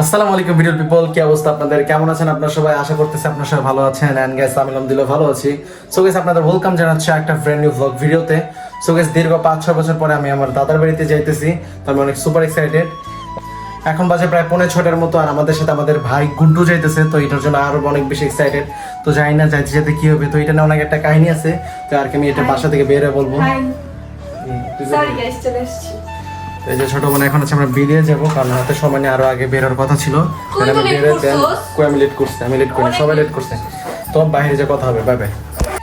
আসসালামু আলাইকুম video people. কি অবস্থা আপনাদের? কেমন আছেন আপনারা সবাই? আশা করতেছি আপনারা সবাই ভালো আছেন। এন্ড গাইস আমি আলহামদুলিল্লাহ ভালো আছি। সো গাইস আপনাদের ওয়েলকাম জানাচ্ছি একটা ব্র্যান্ড নিউ ভ্লগ ভিডিওতে সো গাইস দীর্ঘ পাঁচ ছয় বছর পরে আমি আমার দাদার বাড়িতে যাইতেছি তো আমি অনেক সুপার এক্সাইটেড এখন বাজে প্রায় পৌনে ছটার মতো আর আমাদের সাথে আমাদের ভাই গুন্টু যাইতেছে তো এটার জন্য আরও অনেক বেশি এক্সাইটেড তো জানি না যাইতে যেতে কি হবে তো এটা নিয়ে অনেক একটা কাহিনী আছে তো আর কি আমি এটা বাসা থেকে বের হয়ে বলব। এই যে ছোট বোন এখন হচ্ছে আমরা বেরিয়ে যাব কারণ হাতে সময় নিয়ে আরও আগে বেরোর কথা ছিল। মানে আমি বেরোয় দেন আমি লেট করছি আমি লেট করিনি সবাই লেট করছে। তো বাইরে যে কথা হবে বাই বাই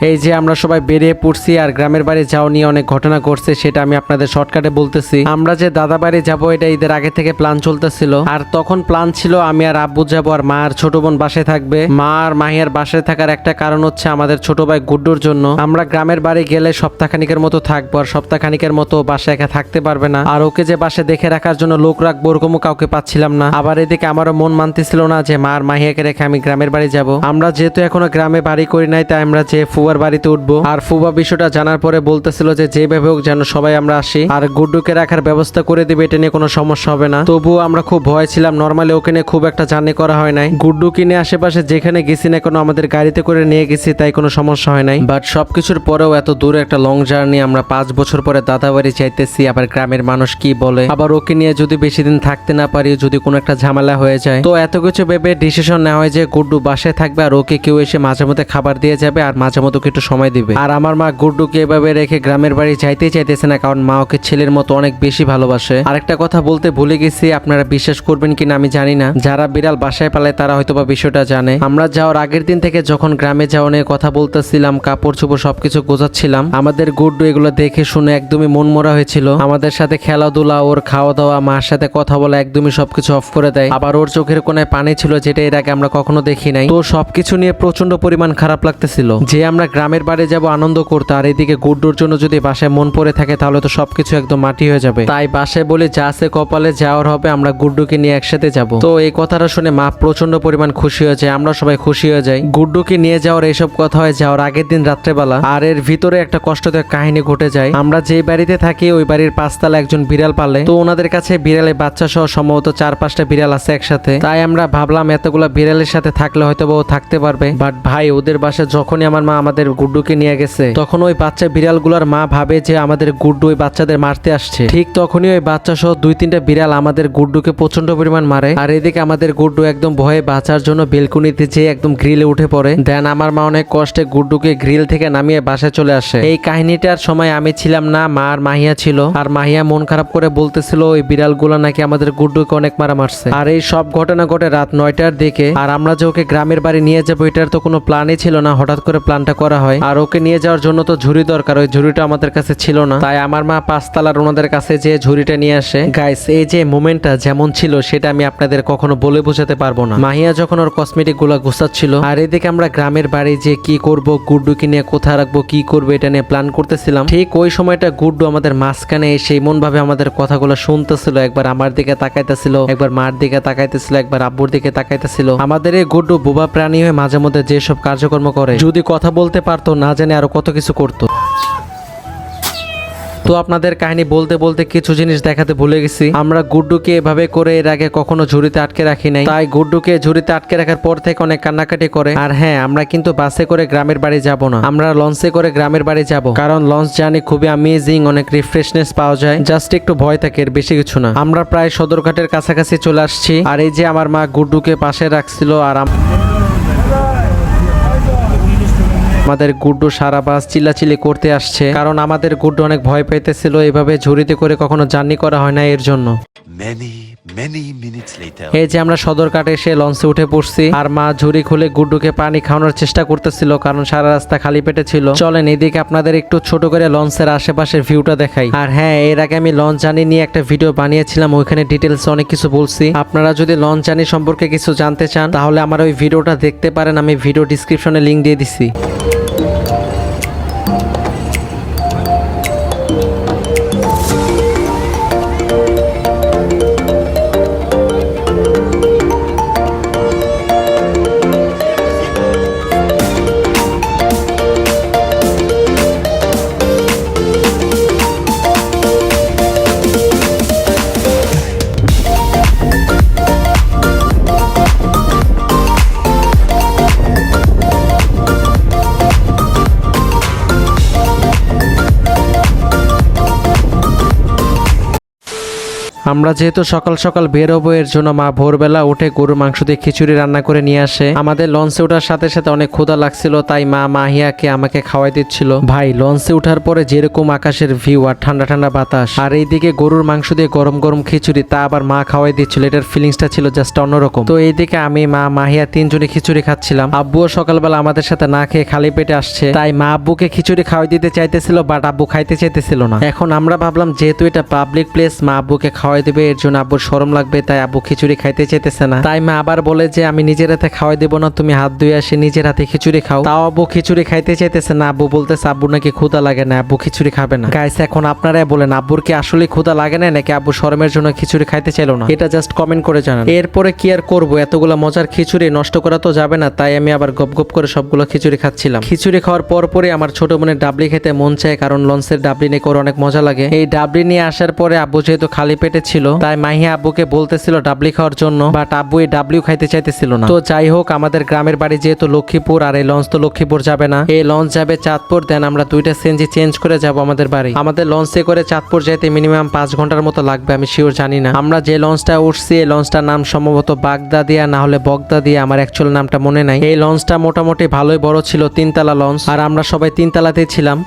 এই যে আমরা সবাই বেরিয়ে পড়ছি আর গ্রামের বাড়ি যাও নিয়ে অনেক ঘটনা ঘটছে, সেটা আমি আপনাদের শর্টকাটে বলতেছি। আমরা যে দাদা বাড়ি যাব, এটা ঈদের আগে থেকে প্ল্যান চলতেছিল। আর তখন প্ল্যান ছিল আমি আর আব্বু যাব আর মা আর ছোট বোন বাসায় থাকবে। মা আর মাহিয়ার বাসায় থাকার একটা কারণ হচ্ছে আমাদের ছোট ভাই গুড্ডুর জন্য। আমরা গ্রামের বাড়ি গেলে সপ্তাহখানিকের মতো থাকব আর সপ্তাহখানিকের মতো ও বাসায় একা থাকতে পারবে না। আর ওকে যে বাসে দেখে রাখার জন্য লোক রাখব, ওরকমও কাউকে পাচ্ছিলাম না। আবার এদিকে আমারও মন মানতেছিল না যে মা আর মাহিয়াকে রেখে আমি গ্রামের বাড়ি যাব। আমরা যেহেতু এখনও গ্রামে বাড়ি করি নাই, তাই আমরা যে ফুয়ার বাড়িতে উঠবো। আর ফুবা বিষয়টা জানার পরে বলতেছিল যে যেভাবে হোক যেন সবাই আমরা আসি। আর গুড্ডুকে রাখার ব্যবস্থা করে দিবে, এটা নিয়ে কোনো সমস্যা হবে না। তবুও আমরা খুব ভয় ছিলাম। নর্মালি ওকে নিয়ে খুব একটা জার্নি করা হয় নাই। গুড্ডু কিনে আশেপাশে যেখানে গেছি না কোনো, আমাদের গাড়িতে করে নিয়ে গেছি, তাই কোনো সমস্যা হয় নাই। বাট সবকিছুর পরেও এত দূরে একটা লং জার্নি আমরা পাঁচ বছর পরে দাদা বাড়ি চাইতেছি, আবার গ্রামের মানুষ কি বলে? আবার ওকে নিয়ে যদি বেশি দিন থাকতে না পারি, যদি কোনো একটা ঝামেলা হয়ে যায়। তো এত কিছু ভেবে ডিসিশন নেওয়া হয় যে, গুড্ডু বাসায় থাকবে আর ওকে কেউ এসে মাঝে মধ্যে খাবার দিয়ে যাবে, আর মাঝে মধ্যে ওকে একটু সময় দিবে। আর আমার মা গুড্ডুকে এভাবে রেখে গ্রামের বাড়ি যাইতেই চাইতেছে না, কারণ মা ওকে ছেলের মতো অনেক বেশি ভালোবাসে। আরেকটা কথা বলতে ভুলে গেছি, আপনারা বিশ্বাস করবেন কিনা আমি জানি না। যারা বিড়াল বাসায় পালায়, তারা হয়তো বা বিষয়টা জানে। আমরা যাওয়ার আগের দিন থেকে যখন গ্রামে যাওয়া নিয়ে কথা বলতেছিলাম, কাপড় চোপড় সবকিছু গোছাচ্ছিলাম, আমাদের গুড্ডু এগুলো দেখে শুনে একদমই মন মরা হয়েছিল। আমাদের সাথে খেলাধুলা, ওর খাওয়া দাওয়া মার সাথে কথা বলা একদমই সবকিছু অফ করে দেয়। আবার ওর চোখের কোনায় পানি ছিল, যেটা এর আগে আমরা কখনো দেখি নাই। তো সবকিছু নিয়ে প্রচণ্ড পরিমাণ খারাপ লাগতেছিল। যে আমরা গ্রামের বাড়ি যাব, আনন্দ করতে। আর এদিকে গুড্ডুর জন্য যদি বাসায় মন পড়ে থাকে, তাহলে তো সবকিছু একদম মাটি হয়ে যাবে। তাই বাসায় বলে, যা আছে কপালে যাওয়ার হবে, আমরা গুড্ডুকে নিয়ে একসাথে যাব। তো এই কথাটা শুনে মা প্রচণ্ড পরিমাণ খুশি হয়ে যায়, আমরা সবাই খুশি হয়ে যাই। গুড্ডুকে নিয়ে যাওয়ার এইসব কথা হয়, যাওয়ার আগের দিন রাত্রেবেলা। আর এর ভিতরে একটা কষ্টদায়ক কাহিনী ঘটে যায়। আমরা যেই বাড়িতে থাকি, ওই বাড়ির পাঁচতলা একজন বিড়াল পালে। তো ওনাদের কাছে বিড়ালের বাচ্চা সহ সম্ভবত চার পাঁচটা বিড়াল আছে একসাথে। তাই আমরা ভাবলাম, এতগুলা বিড়ালের সাথে থাকলে হয়তো বা ও থাকতে পারবে। বাট ভাই, ওদের বাসায় যখনই আমার মা আমাদের গুড্ডুকে নিয়ে গেছে। তখন ওই বাচ্চা বিড়ালগুলোর মা ভাবে যে আমাদের গুড্ডু ওই বাচ্চাদের মারতে আসছে। ঠিক তখনই ওই বাচ্চা সহ দুই তিনটা বিড়াল আমাদের গুড্ডুকে প্রচণ্ড পরিমাণ মারে। আর এদিকে আমাদের গুড্ডু একদম ভয়ে বাঁচার জন্য বেলকুনিতে যেয়ে একদম গ্রিলে উঠে পড়ে। দেন আমার মা অনেক কষ্টে গুড্ডুকে গ্রিল থেকে নামিয়ে বাসায় চলে আসে। এই কাহিনীটার সময় আমি ছিলাম না, মা আর মাহিয়া ছিল। আর মাহিয়া মন খারাপ করে বলতেছিল, ওই বিড়ালগুলো নাকি আমাদের গুড্ডুকে অনেক মারা মারছে। আর এই সব ঘটনা ঘটে রাত নয়টার দিকে। আর আমরা যে ওকে গ্রামের বাড়ি নিয়ে যাব, এটার তো কোনো প্ল্যানই ছিল না। হঠাৎ করে প্ল্যানটা করা হয়। আর ওকে নিয়ে যাওয়ার জন্য তো ঝুড়ি দরকার, ওই ঝুড়িটা আমাদের কাছে ছিল না। তাই আমার মা পাঁচতলার ওনাদের কাছে যে ঝুড়িটা নিয়ে আসে। গাইস এই যে মোমেন্টটা যেমন ছিল, সেটা আমি আপনাদের কখনো বলে বোঝাতে পারব না। মাহিয়া যখন ওর কসমেটিকগুলা গুছাচ্ছিল, আর এদিকে আমরা গ্রামের বাড়ি যে কি করব, গুড্ডুকে নিয়ে কোথায় রাখব, কি করব, এটা নিয়ে প্ল্যান করতেছিলাম। ঠিক ওই সময়টা গুড্ডু আমাদের মাঝখানে এসে এমন ভাবে আমাদের কথাগুলো শুনতেছিল, একবার আমার দিকে তাকাইতেছিল, একবার মার দিকে তাকাইতেছিল, একবার আব্বুর দিকে তাকাইতেছিল। আমাদের এই গুড্ডু বোবা প্রাণী হয়ে মাঝে মধ্যে যেসব কার্যক্রম করে, যদি কথা বলতে পারতো, না জানে আরও কত কিছু করতো। তো আপনাদের কাহিনী বলতে বলতে কিছু জিনিস দেখাতে ভুলে গেছি। আমরা গুড্ডুকে এভাবে করে এর আগে কখনো ঝুড়িতে আটকে রাখি নাই। তাই গুড্ডুকে ঝুড়িতে আটকে রাখার পর থেকে অনেক কান্নাকাটি করে। আর হ্যাঁ আমরা কিন্তু বাসে করে গ্রামের বাড়ি যাব না। আমরা লঞ্চে করে গ্রামের বাড়ি যাব। কারণ লঞ্চ জার্নি খুবই অ্যামেজিং অনেক রিফ্রেশনেস পাওয়া যায়। জাস্ট একটু ভয় থাকে, এর বেশি কিছু না। আমরা প্রায় সদরঘাটের কাছাকাছি চলে আসছি। আর এই যে আমার মা গুড্ডুকে পাশে রাখছিল আর আম- আমাদের গুড্ডু সারা বাস চিল্লাচিল্লি করতে আসছে। কারণ আমাদের গুড্ডু অনেক ভয় পাইতেছিল এভাবে ঝুড়িতে করে কখনো জার্নি করা হয় না এর জন্য. এই যে আমরা সদরঘাটে এসে লঞ্চে উঠে পড়ছি আর মা ঝুড়ি খুলে গুড্ডুকে পানি খাওয়ানোর চেষ্টা করতেছিল কারণ সারা রাস্তা খালি পেটে ছিল। চলেন এদিকে আপনাদের একটু ছোট করে লঞ্চের আশেপাশের ভিউটা দেখাই। আর হ্যাঁ এর আগে আমি লঞ্চ জার্নি নিয়ে একটা ভিডিও বানিয়েছিলাম ওইখানে ডিটেলস অনেক কিছু বলছি। আপনারা যদি লঞ্চ জার্নি সম্পর্কে কিছু জানতে চান তাহলে আমার ওই ভিডিওটা দেখতে পারেন আমি ভিডিও ডিসক্রিপশনে লিংক দিয়ে দিছি। Thank you. আমরা যেহেতু সকাল সকাল বেরোবো, এর জন্য মা ভোরবেলা উঠে গরুর মাংস দিয়ে খিচুড়ি রান্না করে নিয়ে আসে। আমাদের লঞ্চে ওঠার সাথে সাথে অনেক ক্ষুধা লাগছিল, তাই মা মাহিয়াকে আমাকে খাওয়াই দিচ্ছিল। ভাই, লঞ্চে ওঠার পরে যেরকম আকাশের ভিউ আর ঠান্ডা ঠান্ডা বাতাস, আর এইদিকে গরুর মাংস দিয়ে গরম গরম খিচুড়ি, তা আবার মা খাওয়াই দিচ্ছিল। এটার ফিলিংসটা ছিল জাস্ট অন্যরকম। তো এইদিকে আমি, মা, মাহিয়া তিনজনে খিচুড়ি খাচ্ছিলাম। আব্বুও সকালবেলা আমাদের সাথে না খেয়ে খালি পেটে আসছে, তাই মা আব্বুকে খিচুড়ি খাওয়াই দিতে চাইতেছিল বাট আব্বু খাইতে চাইতেছিল না। এখন আমরা ভাবলাম, যেহেতু এটা পাবলিক প্লেস মা আব্বুকে খাওয়াই দেবে, এর জন্য আব্বুর শরম লাগবে, তাই আব্বু খিচুড়ি খাইতে চাইতেছে না। তাই মা আবার বলে যে, আমি নিজের হাতে খাওয়াই দেবো না, তুমি হাত ধুয়ে আসে নিজের হাতে খিচুড়ি খাও। তাও আব্বু খিচুড়ি খাইতে চাইতেছে না। আব্বু বলতেছে আব্বু নাকি ক্ষুদা লাগে না, আব্বু খিচুড়ি খাবে না। গাইস এখন আপনারাই বলেন, আব্বুর কি আসলে ক্ষুদা লাগে না, নাকি আব্বু শরমের জন্য খিচুড়ি খাইতে চাইলো না? এটা জাস্ট কমেন্ট করে জানান। এরপরে কি আর করব? এতগুলো মজার খিচুড়ি নষ্ট করা তো যাবে না, তাই আমি আবার গপ গপ করে সবগুলো খিচুড়ি খাচ্ছিলাম। খিচুড়ি খাওয়ার পর পরে আমার ছোট বোনের ডাবলি খেতে মন চায়, কারণ লঞ্চের ডাবলি নিয়ে করে অনেক মজা লাগে। এই ডাবলি নিয়ে আসার পরে আব্বু যেহেতু খালি পেটে ছিল তাই মাহিয়া আব্বুকে বলতেছিল ডাবলি খাওয়ার জন্য বাট আব্বু এই ডাবলিও খাইতে চাইতেছিল না। তো যাই হোক, আমাদের গ্রামের বাড়ি যেহেতু লক্ষ্মীপুর, আর এই লঞ্চ তো লক্ষ্মীপুর যাবে না। এই লঞ্চ যাবে চাঁদপুর দেন আমরা দুইটা সিএনজি চেঞ্জ করে যাব আমাদের বাড়ি। আমাদের লঞ্চে করে চাঁদপুর যেতে মিনিমাম পাঁচ ঘণ্টার মতো লাগবে, আমি শিওর জানি না। আমরা যে লঞ্চটা উঠছি, এই লঞ্চটার নাম সম্ভবত বাগদাদিয়া না হলে বগদাদিয়া আমার অ্যাকচুয়াল নামটা মনে নাই। এই লঞ্চটা মোটামুটি ভালোই বড় ছিল, তিনতলা লঞ্চ। আর আমরা সবাই তিনতলাতেই ছিলাম।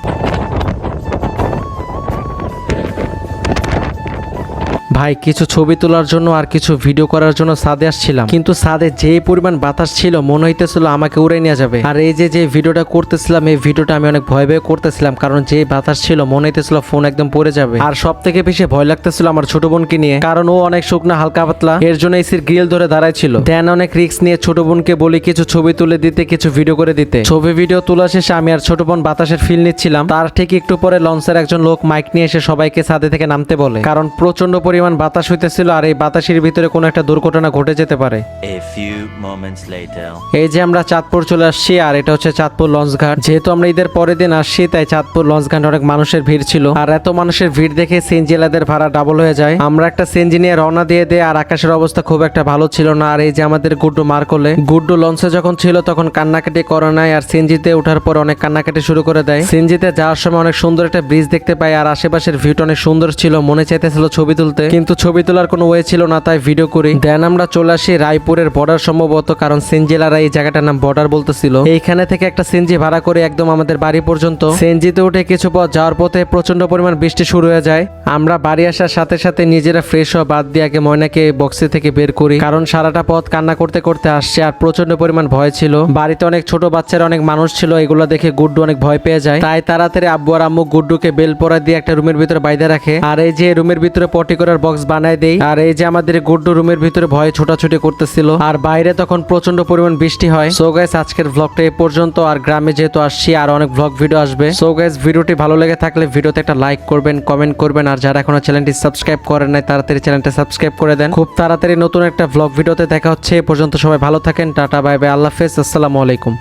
ভাই, কিছু ছবি তোলার জন্য আর কিছু ভিডিও করার জন্য সাদে আসছিলাম। কিন্তু সাদে যে পরিমাণ বাতাস ছিল, মনে হইতেছিল আমাকে উড়ে নিয়ে যাবে। আর এই যে যে ভিডিওটা করতেছিলাম, এই ভিডিওটা আমি অনেক ভয় ভয় করতেছিলাম, কারণ যে বাতাস ছিল, মনে হইতেছিল ফোন একদম পড়ে যাবে। আর সব থেকে বেশি ভয় লাগতেছিল আমার ছোট বোনকে নিয়ে, কারণ ও অনেক শুকনা, হালকা পাতলা। এর জন্য এসির গ্রিল ধরে দাঁড়ায় ছিল। দেন অনেক রিস্ক নিয়ে ছোট বোনকে বলি, কিছু ছবি তুলে দিতে, কিছু ভিডিও করে দিতে। ছবি ভিডিও তোলা শেষে আমি আর ছোট বোন বাতাসের ফিল নিচ্ছিলাম। তার ঠিক একটু পরে লঞ্চের একজন লোক মাইক নিয়ে এসে সবাইকে ছাদে থেকে নামতে বলে। কারণ প্রচণ্ড পরিমাণ বাতাস হইতেছিল আর এই বাতাসের ভিতরে কোনো একটা দুর্ঘটনা ঘটে যেতে পারে. এই যে আমরা চাঁদপুর চলে আসছি আর এটা হচ্ছে চাঁদপুর লঞ্চ ঘাট। যেহেতু আমরা ঈদের পরের দিন আসছি তাই চাঁদপুর লঞ্চ ঘাট অনেক মানুষের ভিড় ছিল। আর এত মানুষের ভিড় দেখে সেনজিলাদের ভাড়া ডাবল হয়ে যায়। আমরা একটা সেনজি নিয়ে রওনা দিয়ে দেয় আর আকাশের অবস্থা খুব একটা ভালো ছিল না। আর এই যে আমাদের গুড্ডু মার করলে গুড্ডু লঞ্চে যখন ছিল তখন কান্নাকাটি করে নাই আর সেনজিতে ওঠার পর অনেক কান্নাকাটি শুরু করে দেয়। সেনজিতে যাওয়ার সময় অনেক সুন্দর একটা ব্রিজ দেখতে পাই আর আশেপাশের ভিউটা অনেক সুন্দর ছিল মনে চাইতেছিল ছবি তুলতে। কিন্তু ছবি তোলার কোনো ওয়ে ছিল না, তাই ভিডিও করি। দেন আমরা চলে আসি রায়পুরের বর্ডার সম্ভবত, কারণ সেনজেলারা এই জায়গাটার নাম বর্ডার বলতেছিল। এইখানে থেকে একটা সেনজি ভাড়া করে একদম আমাদের বাড়ি পর্যন্ত। সেনজিতে উঠে কিছু পথ যাওয়ার পথে প্রচণ্ড পরিমাণ বৃষ্টি শুরু হয়ে যায়। আমরা বাড়ি আসার সাথে সাথে নিজেরা ফ্রেশ হওয়া বাদ দিয়ে আগে ময়নাকে বক্সে থেকে বের করি। কারণ সারাটা পথ কান্না করতে করতে আসছে আর প্রচণ্ড পরিমাণ ভয় ছিল। বাড়িতে অনেক ছোট বাচ্চারা, অনেক মানুষ ছিল, এগুলো দেখে গুড্ডু অনেক ভয় পেয়ে যায়। তাই তাড়াতাড়ি আব্বু আর আম্মু গুড্ডুকে বেল পরা দিয়ে একটা রুমের ভিতরে বাইরে রাখে। আর এই যে রুমের ভিতরে পটি করার বক্স বানায় দেই। আর এই যে আমাদের গুড্ডু রুমের ভিতরে ভয়ে ছোটাছুটি করতেছিল। আর বাইরে তখন প্রচণ্ড পরিমাণ বৃষ্টি হয়। সো গাইস আজকের ভ্লগটা এই পর্যন্ত। আর গ্রামে যেহেতু আসছি, আর অনেক ভ্লগ ভিডিও আসবে। সো গাইস ভিডিওটি ভালো লেগে থাকলে ভিডিওতে একটা লাইক করবেন কমেন্ট করবেন। আর যারা এখনও চ্যানেলটি সাবস্ক্রাইব করেন নাই, তাড়াতাড়ি চ্যানেলটা সাবস্ক্রাইব করে দেন। খুব তাড়াতাড়ি নতুন একটা ভ্লগ ভিডিওতে দেখা হচ্ছে। এ পর্যন্ত সবাই ভালো থাকেন। টাটা বাই বাই আল্লাহ হাফেজ। আসসালামু আলাইকুম।